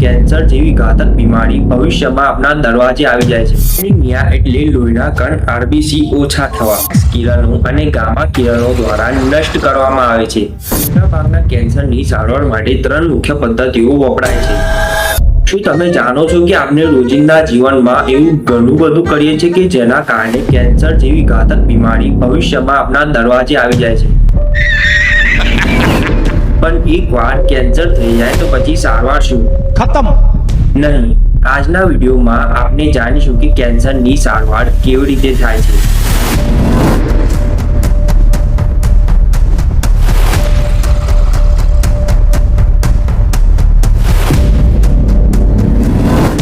Cancer જેવી ઘાતક બીમારી ભવિષ્યમાં આપના દરવાજે આવી જાય છે. એનિમિયા એટલે લોહીના કણ આરબીસી ઓછા થવા. કિરણો અને ગામા કિરણો દ્વારા નષ્ટ કરવામાં આવે છે. મોટાભાગના કેન્સરની સારવાર માટે ત્રણ મુખ્ય પદ્ધતિઓ વપરાય છે. શું તમે જાણો છો કે આપણે રોજિંદા જીવનમાં એવું ઘણું બધું કરીએ છીએ કે જેના કારણે કેન્સર જેવી ઘાતક બીમારી ભવિષ્યમાં આપના દરવાજે આવી જાય છે? પણ એકવાર કેન્સર થઈ જાય તો પછી સારવાર શું? ખતમ. નહીં. આજના વિડીયોમાં આપણે જાણીશું કે કેન્સરની સારવાર કેવી રીતે થાય છે.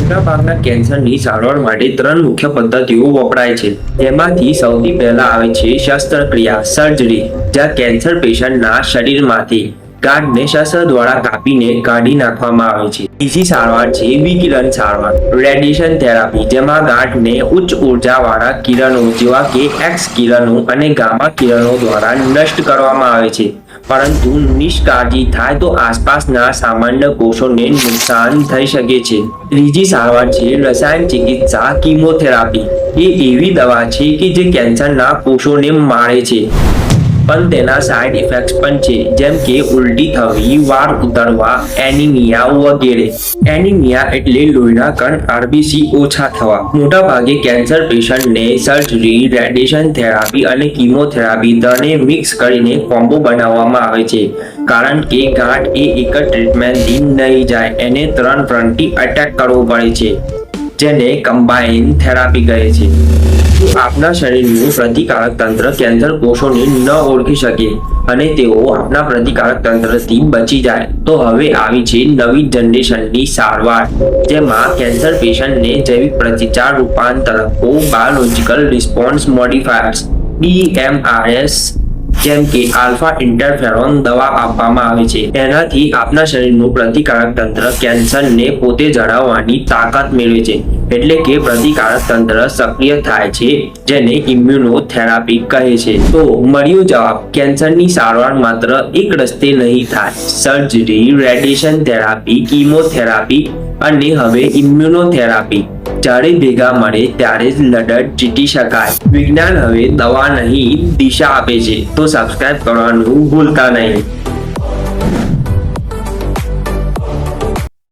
મોટાભાગના કેન્સરની સારવાર માટે ત્રણ મુખ્ય પદ્ધતિઓ વપરાય છે. તેમાંથી સૌથી પહેલા આવે છે શસ્ત્રક્રિયા સર્જરી જ્યાં કેન્સર પેશન્ટના શરીરમાંથી ગાંઠને શસ્ત્ર દ્વારા કાપીને કાઢી નાખવામાં આવે છે. બીજી સારવાર છે વિકિરણ સારવાર. રેડિયેશન થેરાપી, જેમાં ગાંઠને ઉચ્ચ ઉર્જાવાળા કિરણો જેવા કે એક્સ કિરણો અને ગામા કિરણો દ્વારા નષ્ટ કરવામાં આવે છે. પરંતુ નિષ્કાળજી થાય તો આસપાસના સામાન્ય કોષોને નુકસાન થઈ શકે છે. ત્રીજી સારવાર છે રસાયણ ચિકિત્સા, કિમોથેરાપી. એ એવી દવા છે કે જે કેન્સરના કોષોને મારે છે. પણ તેના સાઇડ ઇફેક્ટ્સ પણ છે. જેમ કે ઉલટી થવી, વાળ ઉતરવા એનિમિયા વગેરે. એનિમિયા એટલે લોહીના કણ આરબીસી ઓછા થવા. મોટાભાગે કેન્સર પેશન્ટને સર્જરી રેડિયેશન થેરાપી અને કીમોથેરાપી ત્રણે મિક્સ કરીને કોમ્બો બનાવવામાં આવે છે. કારણ કે ગાંઠ એ એક જ ટ્રીટમેન્ટથી નહીં જાય. એને ત્રણ ફ્રન્ટથી અટેક કરવો પડે છે. જેને કમ્બાઇન થેરાપી કહે છે. જો આપના શરીરનું પ્રતિકારક તંત્ર કેન્સર કોષોને ન ઓળખી શકે અને તેઓ આપના પ્રતિકારક તંત્રથી બચી જાય. તો હવે આવી છે નવી જનરેશનની સારવાર, જેમાં કેન્સર પેશન્ટને જૈવિક પ્રતિચાર રૂપાંતરકો બાયોલોજિકલ રિસ્પોન્સ મોડિફાયર્સ ડીએમઆરએસ જેમ કે આલ્ફા ઇન્ટરફેરોન દવા આપવામાં આવે છે. એનાથી આપના શરીરનું પ્રતિકારક તંત્ર કેન્સરને પોતે જણાવવાની તાકાત મેળવે છે. એટલે કે પ્રતિકારક તંત્ર સક્રિય થાય છે, જેને ઇમ્યુનોથેરાપી કહે છે. તો મળ્યો જવાબ, કેન્સરની સારવાર માત્ર એક રસ્તે નહીં થાય. સર્જરી, રેડિયેશન થેરાપી, કીમોથેરાપી અને હવે ઇમ્યુનોથેરાપી. જ્યારે ભેગા મળે ત્યારે જ લડત જીતી શકાય. વિજ્ઞાન હવે દવા નહીં, દિશા આપે છે. તો સબસ્ક્રાઇબ કરવાનું ભૂલતા નહીં.